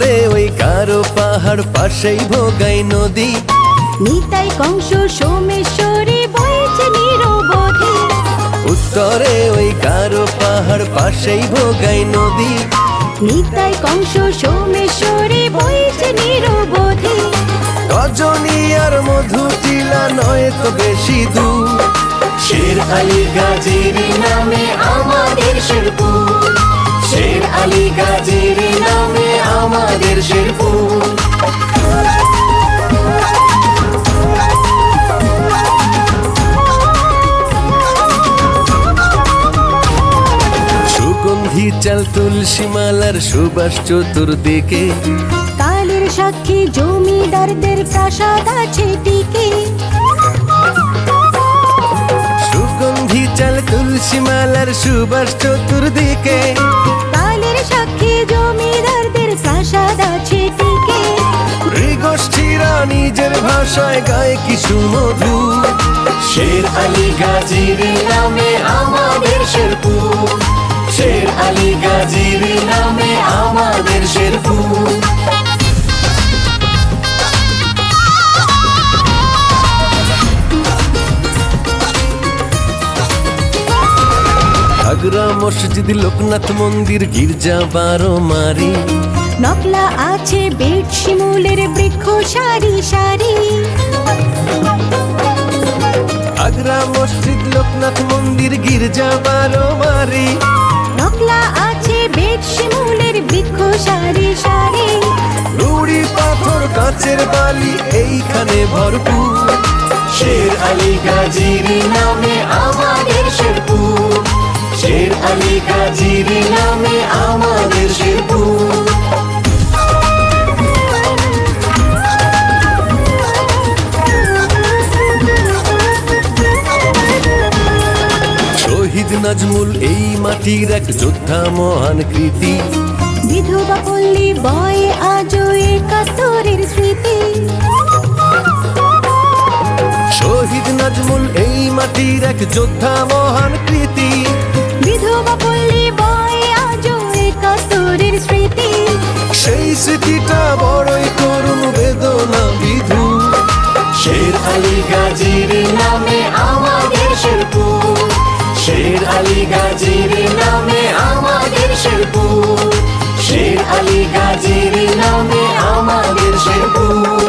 উত্তরে ওই কারও পাহাড় পাশেই ভোগাই নদী। নিতাই কংস সোমেশ্বরী বইছে নিরবধি। উত্তরে ওই কারও পাহাড় পাশেই ভোগাই নদী। নিতাই কংস সোমেশ্বরী বইছে নিরবধি। রজনী আর মধু টিলা নয় তো বেশি দূর। শের আলী গাজীর নামে আমাদের শেরপুর শের আলী আমাদের শেরপুর সুগন্ধি চাল তুলসী মালার সুবাস চতুর্দিকে। কালের সাক্ষী জমিদারদের প্রাসাদ আছে টিকে। সুগন্ধি চাল তুলসী মালার সুবাস চতুর্দিকে। কালের সাক্ষী জমিদারদের প্রাসাদ নিজের ভাষায় গায় কি সুমধু? শের আলী গাজীর নামে আমাদের শেরপুর। শের আলী গাজীর নামে আমাদের শেরপুর। আগ্রা মসজিদ লোকনাথ মন্দির গির্জা বারো মারি। নকলা আছে বেট শিমুলের বৃক্ষ সারি সারি। আগ্রা মসজিদ লোকনাথ মন্দির গির্জা বারো মারি নকলা আছে বেট শিমুলের বৃক্ষ সারি সারি। নুড়ি পাথর কাঁচের বালি এইখানে ভরপুর। শের আলী গাজীর নামে আমাদের শেরপুর। শের আলী গাজীর নামে শহীদ নাজমুল এই মাটির এক যোদ্ধা মহান কৃতি। বিধবা পল্লী বয় আজ একাত্তরের স্মৃতি। শহীদ নাজমুল এই মাটির এক যোদ্ধা মহান কৃতি। আলী গাজীর নামে আমাদের শেরপুর। শের আলী গাজীর নামে আমাদের শেরপুর।